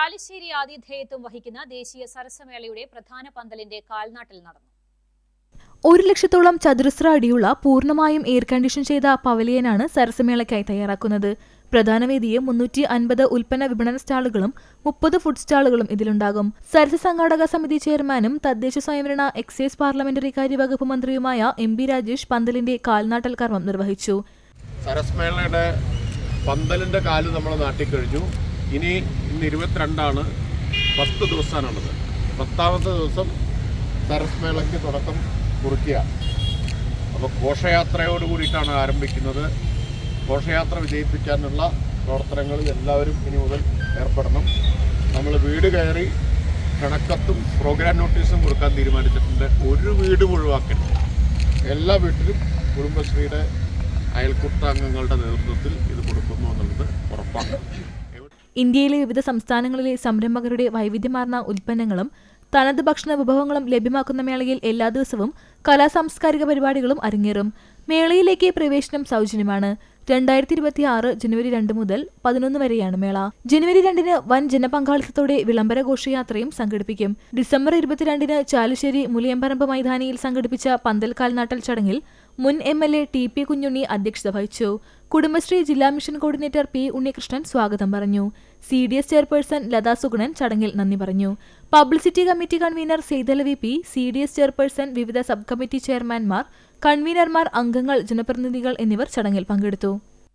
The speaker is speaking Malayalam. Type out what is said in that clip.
ചാലിശ്ശേരി ആതിഥേയത്വം വഹിക്കുന്ന ദേശീയ സരസമേളയുടെ പ്രധാന പന്തലിന്റെ കാൽനാട്ടിൽ നടന്നു. ഒരു ലക്ഷത്തോളം ചതുരശ്ര അടിയുള്ള പൂർണമായും എയർ കണ്ടീഷൻ ചെയ്ത പവലിയനാണ് സരസമേളയ്ക്കായി തയ്യാറാക്കുന്നത്. പ്രധാന വേദിയെ മുന്നൂറ്റി അൻപത് ഉൽപ്പന്ന വിപണന സ്റ്റാളുകളും മുപ്പത് ഫുഡ് സ്റ്റാളുകളും ഇതിലുണ്ടാകും. സരസ സംഘാടക സമിതി ചെയർമാനും തദ്ദേശ സ്വയംഭരണ എക്സൈസ് പാർലമെന്ററി കാര്യവകുപ്പ് മന്ത്രിയുമായ എം ബി രാജേഷ് പന്തലിന്റെ കാൽനാട്ടൽ കർമ്മം നിർവഹിച്ചു. സരസ്മേളയുടെ പന്തലിന്റെ കാൽ നമ്മൾ നാട്ടിക്കഴിഞ്ഞു. ഇനി ഇന്ന് ഇരുപത്തിരണ്ടാണ് പത്ത് ദിവസമാണുള്ളത് പത്താമത്തെ ദിവസം സരസ്മേളയ്ക്ക് തുടക്കം കുറിക്കുക. അപ്പോൾ ഘോഷയാത്രയോട് കൂടിയിട്ടാണ് ആരംഭിക്കുന്നത്. ഘോഷയാത്ര വിജയിപ്പിക്കാനുള്ള പ്രവർത്തനങ്ങളിൽ എല്ലാവരും ഇനി മുതൽ ഏർപ്പെടണം. നമ്മൾ വീട് കയറി കണക്കത്തും പ്രോഗ്രാം നോട്ടീസും കൊടുക്കാൻ തീരുമാനിച്ചിട്ടുണ്ട്. ഒരു വീട് ഒഴിവാക്കരുത്. എല്ലാ വീട്ടിലും കുടുംബശ്രീയുടെ അയൽക്കൂട്ടാംഗങ്ങളുടെ നേതൃത്വത്തിൽ ഇത് ഉറപ്പാണ് ഇന്ത്യയിലെ വിവിധ സംസ്ഥാനങ്ങളിലെ സംരംഭകരുടെ വൈവിധ്യമാർന്ന ഉൽപ്പന്നങ്ങളും തനത് ഭക്ഷണ വിഭവങ്ങളും ലഭ്യമാക്കുന്ന മേളയിൽ എല്ലാ ദിവസവും കലാ സാംസ്കാരിക പരിപാടികളും അരങ്ങേറും. മേളയിലേക്ക് പ്രവേശനം സൗജന്യമാണ്. രണ്ടായിരത്തി ഇരുപത്തി ആറ് ജനുവരി രണ്ട് മുതൽ പതിനൊന്ന് വരെയാണ് മേള. ജനുവരി രണ്ടിന് വൻ ജനപങ്കാളിത്തത്തോടെ വിളംബര ഘോഷയാത്രയും സംഘടിപ്പിക്കും. ഡിസംബർ ഇരുപത്തിരണ്ടിന് ചാലുശ്ശേരി മുലിയമ്പറമ്പ് മൈതാനിയിൽ സംഘടിപ്പിച്ച പന്തൽ കാൽനാട്ടൽ ചടങ്ങിൽ മുൻ M L A T P Kunhunni അധ്യക്ഷത വഹിച്ചു. കുടുംബശ്രീ ജില്ലാ മിഷൻ കോർഡിനേറ്റർ പി ഉണ്ണികൃഷ്ണൻ സ്വാഗതം പറഞ്ഞു. C D S chairperson Latha Sugunan ചടങ്ങിൽ നന്ദി പറഞ്ഞു. Publicity committee convener Saithala V P C D S chairperson വിവിധ സബ് കമ്മിറ്റി ചെയർമാൻമാർ കൺവീനർമാർ അംഗങ്ങൾ ജനപ്രതിനിധികൾ എന്നിവർ ചടങ്ങിൽ പങ്കെടുത്തു.